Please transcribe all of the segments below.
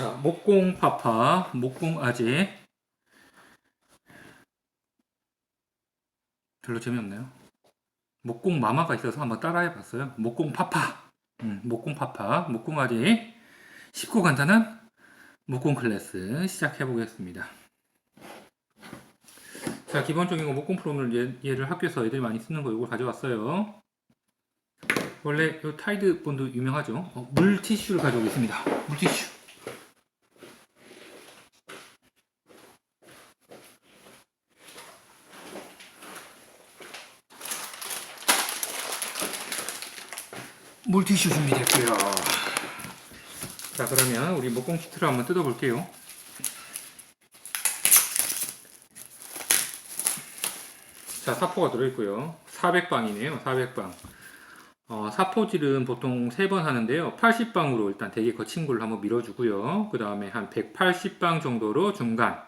자, 목공 파파, 목공 아재. 별로 재미없나요? 목공 마마가 있어서 한번 따라해 봤어요. 목공 파파. 음, 목공 파파, 목공 아재. 쉽고 간단한 목공 클래스 시작해 보겠습니다. 자, 기본적인 거 목공 프로그램을 얘, 얘를 학교에서 애들이 많이 쓰는 거 이걸 가져왔어요. 원래 이 타이드 본드 유명하죠. 어, 물티슈를 가져오겠습니다. 물티슈. 물티슈 준비됐고요. 자 그러면 우리 목공 키트를 한번 뜯어볼게요. 자 사포가 들어있고요. 400방이네요. 400방. 어, 사포질은 보통 3번 하는데요. 80방으로 일단 되게 거친 걸로 한번 밀어주고요. 그 다음에 한 180방 정도로 중간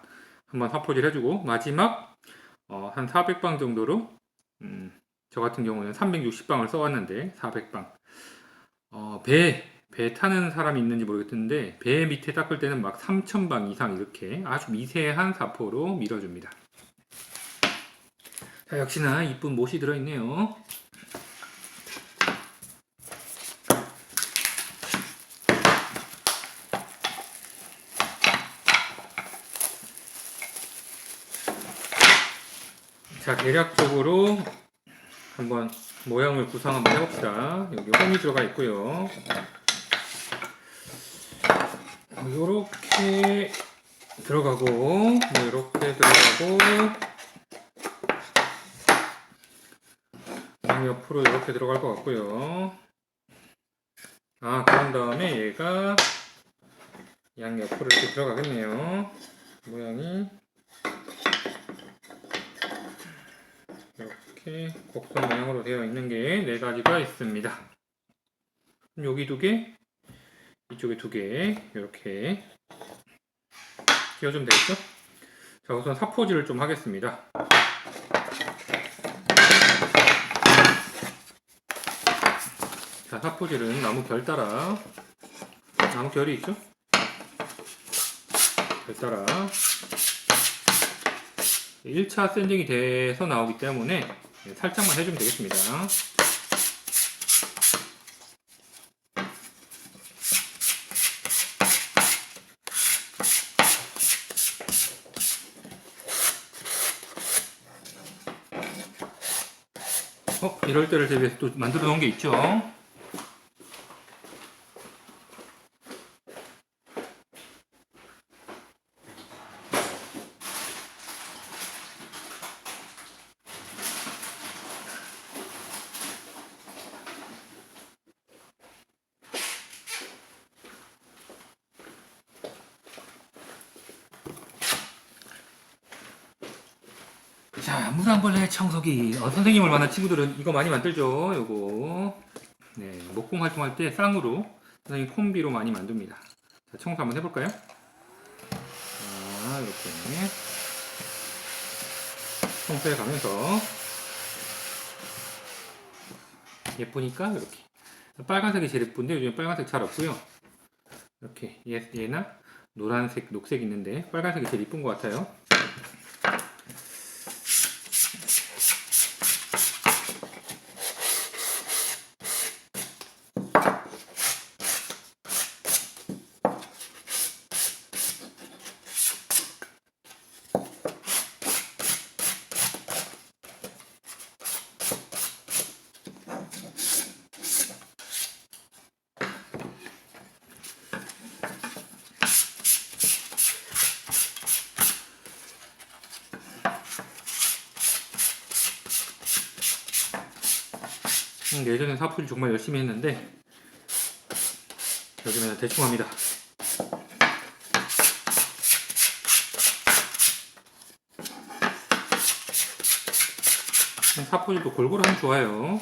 한번 사포질 해주고 마지막 어, 한 400방 정도로 음, 저 같은 경우는 360방을 써왔는데 400방 어, 배, 배 타는 사람이 있는지 모르겠는데 배 밑에 닦을 때는 막 3000방 이상 이렇게 아주 미세한 사포로 밀어줍니다. 자, 역시나 이쁜 못이 들어있네요. 자, 대략적으로 한번 모양을 구상 한번 해봅시다. 여기 홈이 들어가 있고요. 이렇게 들어가고, 뭐 이렇게 들어가고, 양 옆으로 이렇게 들어갈 것 같고요. 아, 그런 다음에 얘가 양 옆으로 이렇게 들어가겠네요. 모양이. 이렇게 곡선 모양으로 되어 있는 게 네 가지가 있습니다. 여기 두 개, 이쪽에 두 개, 이렇게 끼워주면 되겠죠? 자, 우선 사포질을 좀 하겠습니다. 자, 사포질은 나무 결 따라 나무 결이 있죠? 결 따라 1차 샌딩이 돼서 나오기 때문에 살짝만 해주면 되겠습니다. 어, 이럴 때를 대비해서 또 만들어 놓은 게 있죠. 자, 물안벌레 청소기. 어, 선생님을 만난 친구들은 이거 많이 만들죠. 요거. 네, 목공 활동할 때 쌍으로 선생님 콤비로 많이 만듭니다. 자, 청소 한번 해볼까요? 자, 이렇게 청소해 가면서 예쁘니까 이렇게 빨간색이 제일 예쁜데 요즘 빨간색 잘 없고요. 이렇게 얘, 얘나 노란색, 녹색 있는데 빨간색이 제일 이쁜 것 같아요. 음, 예전에 사풀 정말 열심히 했는데 요즘에는 대충 합니다. 사풀도 골고루 하면 좋아요.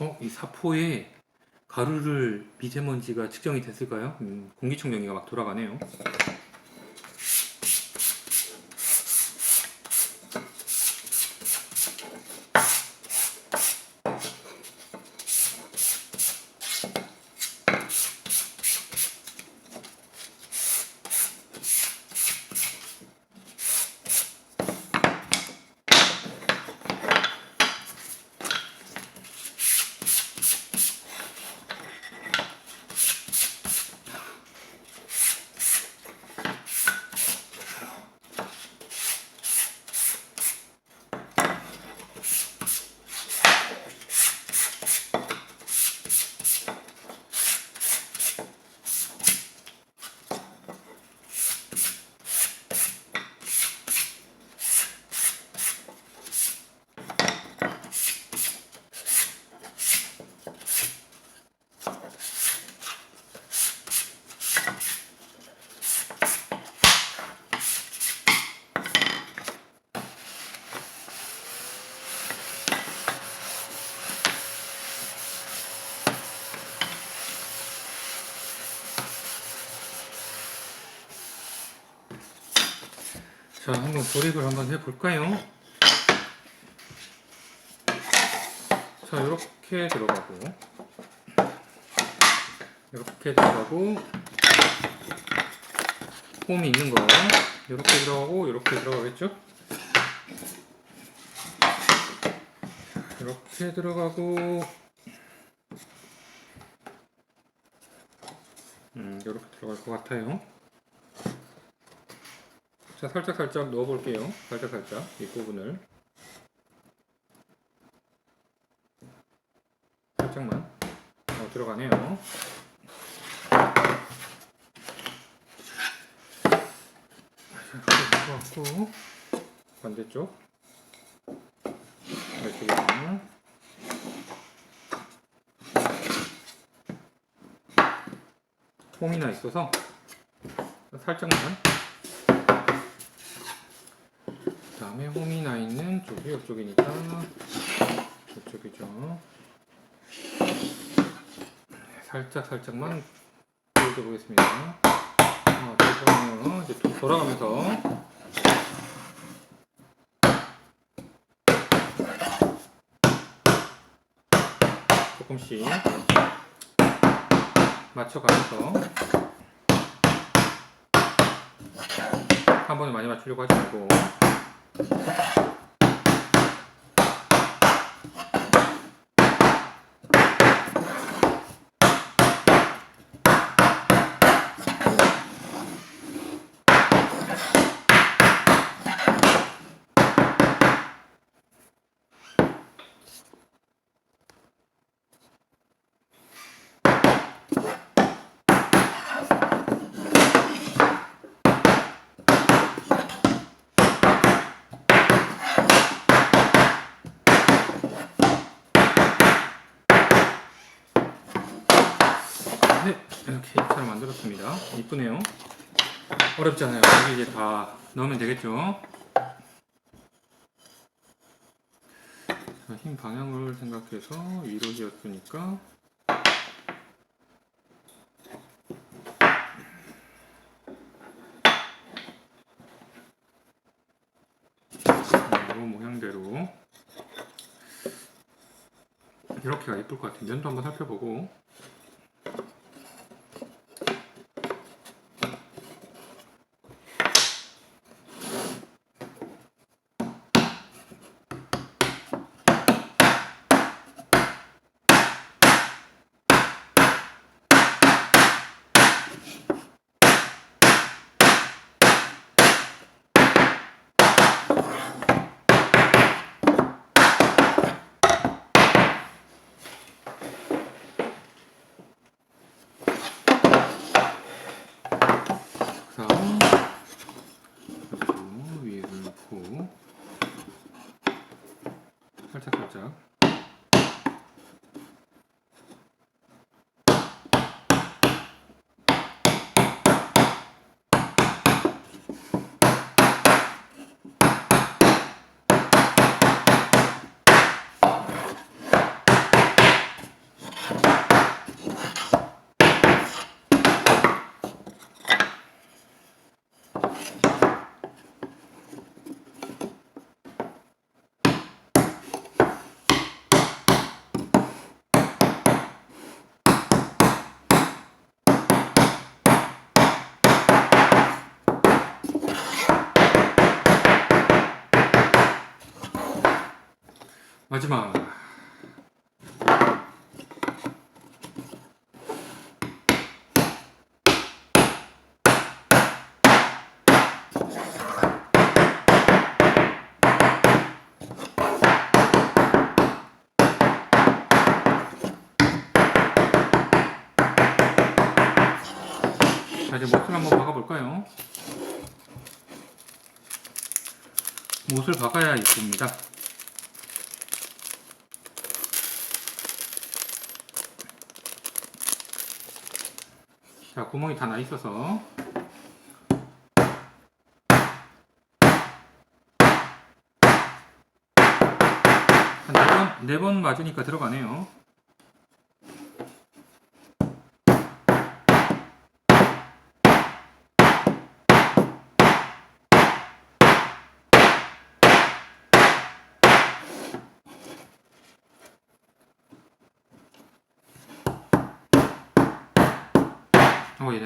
어, 이 사포에 가루를 미세먼지가 측정이 됐을까요? 음, 공기청정기가 막 돌아가네요. 자, 한번 조립을 한번 해볼까요? 자, 이렇게 들어가고, 이렇게 들어가고, 홈이 있는 거, 이렇게 들어가고, 이렇게 들어가겠죠? 이렇게 들어가고, 음, 이렇게 들어갈 것 같아요. 자, 살짝 살짝 넣어 볼게요. 살짝 살짝 이 부분을. 살짝만. 어, 들어가네요. 자, 이렇게 들어갔고. 반대쪽. 이쪽에 홈이나 있어서 살짝만 다음에 홈이 나 있는 쪽이 이쪽이니까 이쪽이죠. 살짝 살짝만 보여줘 보겠습니다. 어, 잠깐만요. 이제 도- 돌아가면서 조금씩 맞춰가면서 한 번에 많이 맞추려고 하지 말고 Yeah. 잘 만들었습니다. 이쁘네요. 어렵지 않아요. 여기 이제 다 넣으면 되겠죠. 자, 힘 방향을 생각해서 위로 지었으니까 이 모양대로 이렇게가 이쁠 것 같아요. 면도 한번 살펴보고 마지막. 자, 이제 못을 한번 박아볼까요? 못을 박아야 이쁩니다. 자, 구멍이 다 나 있어서 한 네 번, 네 번 맞으니까 들어가네요.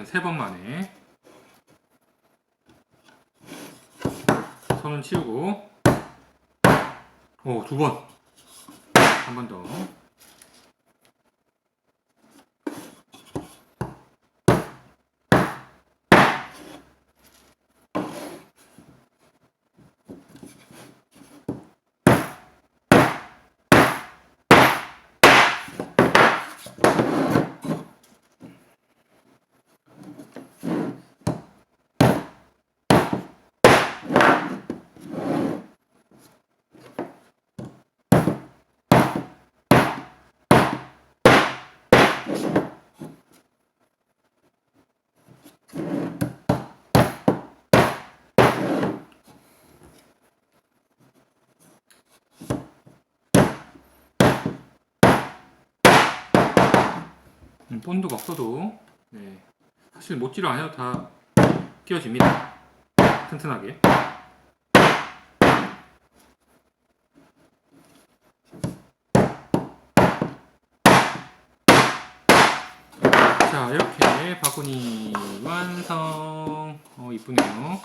어, 얘는 세번 만에. 손은 치우고. 오, 두 번. 한 번 더. 음, 본드가 없어도 네. 사실 못질을 안 해도 다 끼워집니다. 튼튼하게. 자 이렇게 바구니 완성. 어 이쁘네요.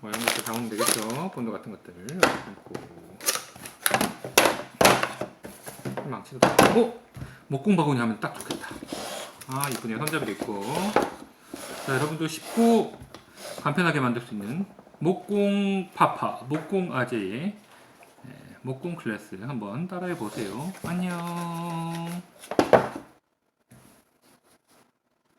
모양 이렇게 담으면 되겠죠. 본드 같은 것들을 담고. 망치도 다 오! 목공 바구니 하면 딱 좋겠다. 아 이쁘네요. 손잡이도 있고. 자 여러분도 쉽고 간편하게 만들 수 있는 목공 파파, 목공 아재의 예, 목공 클래스 한번 따라해 보세요. 안녕.